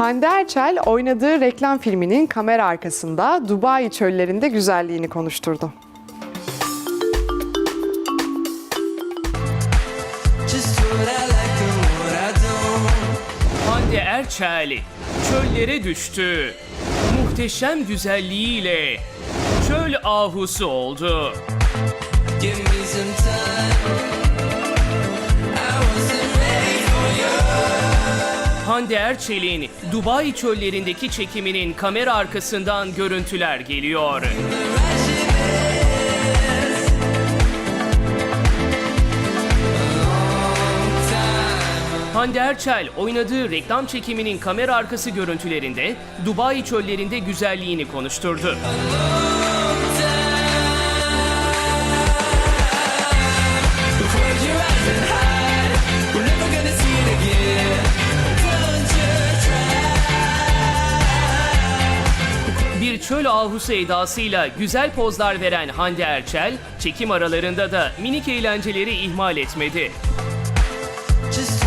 Hande Erçel oynadığı reklam filminin kamera arkasında Dubai çöllerinde güzelliğini konuşturdu. Just what I like and what I don't. Hande Erçel çöllere düştü. Muhteşem güzelliğiyle çöl ahusu oldu. Give me some time. Hande Erçel'in Dubai çöllerindeki çekiminin kamera arkasından görüntüler geliyor. Hande Erçel oynadığı reklam çekiminin kamera arkası görüntülerinde Dubai çöllerinde güzelliğini konuşturdu. Close Bir çöl ahusu edasıyla güzel pozlar veren Hande Erçel, çekim aralarında da minik eğlenceleri ihmal etmedi. Just